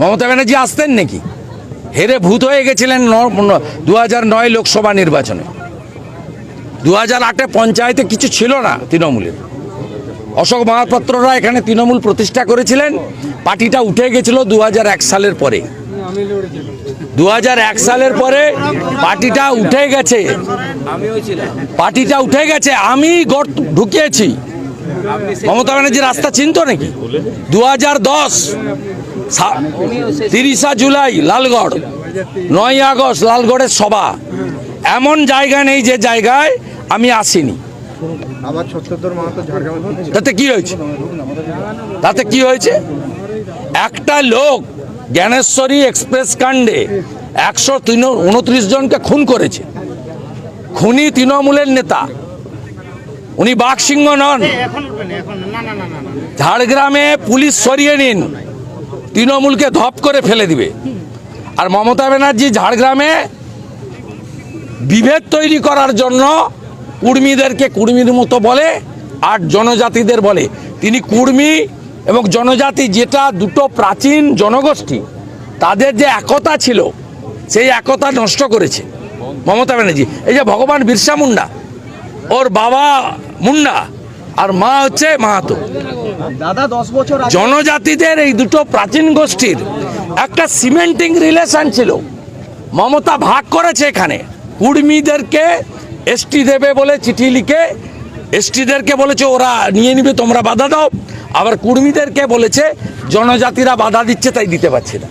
মমতা ব্যানার্জি আসতেন নাকি? হেরে ভূত হয়ে গেছিলেন দু হাজার নয় লোকসভা নির্বাচনে। দু হাজার আটে পঞ্চায়েতে কিছু ছিল না তৃণমূলের। অশোক মহাপাত্ররা এখানে তৃণমূল প্রতিষ্ঠা করেছিলেন। পার্টিটা উঠে গেছিল দু সালের পরে। দু সালের পরে পার্টিটা উঠে গেছে। পার্টিটা উঠে গেছে, আমি গড় ঢুকিয়েছি। মমতা ব্যানার্জি রাস্তা চিনতো নাকি? দু হাজার দশ তিরিশা জুলাই, লালগড়। নয় আগস্ট, লালগড়ের সভা। এমন জায়গা নেই যে জায়গায় আমি আসিনি। তাতে কি হয়েছে? তাতে কি হয়েছে? একটা লোক জ্ঞানেশ্বরী এক্সপ্রেস কাণ্ডে একশো উনত্রিশ জনকে খুন করেছে। খুনি তৃণমূলের নেতা। উনি বাঘসিংহ নন। ঝাড়গ্রামে পুলিশ সরিয়ে নিন। তৃণমূলকে ধপ করে ফেলে দিবে। আর মমতা ব্যানার্জি ঝাড়গ্রামে বিভেদ তৈরি করার জন্য কুর্মীদেরকে কুর্মীর মতো বলে আর জনজাতিদের বলে। তিনি কুর্মী এবং জনজাতি যেটা দুটো প্রাচীন জনগোষ্ঠী, তাদের যে একতা ছিল, সেই একতা নষ্ট করেছে মমতা ব্যানার্জি। এই যে ভগবান বিরসা মুন্ডা, ওর বাবা মুন্ডা, আর মা হচ্ছে মাহাতো। দাদা দশ বছর জনজাতিদের এই দুটো প্রাচীন গোষ্ঠীর একটা সিমেন্টিং রিলেশন ছিল। মমতা ভাগ করেছে এখানে। কুর্মীদেরকে এসটি দেবে বলে চিঠি লিখে এসটিদেরকে বলেছে ওরা নিয়ে নিবে তোমরা বাধা দাও। আবার কুর্মীদেরকে বলেছে জনজাতিরা বাধা দিচ্ছে তাই দিতে পারছে না।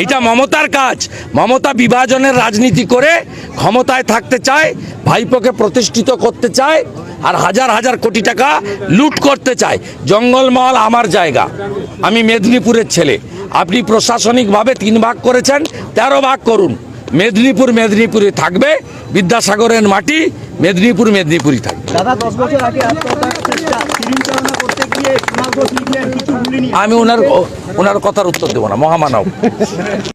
এইটা মমতার কাজ। মমতা বিভাজনের রাজনীতি করে ক্ষমতায় থাকতে চায় ভাইপোকে প্রতিষ্ঠিত করতে চায় আর হাজার হাজার কোটি টাকা লুট করতে চায়। জঙ্গলমহল আমার জায়গা। আমি মেদিনীপুরের ছেলে। আপনি প্রশাসনিকভাবে তিন ভাগ করেছেন তেরো ভাগ করুন। মেদিনীপুর মেদিনীপুরে থাকবে বিদ্যাসাগরের মাটি মেদিনীপুর মেদিনীপুরই থাকবে। আমি ওনার ওনার কথার উত্তর দেবো না মহামানব।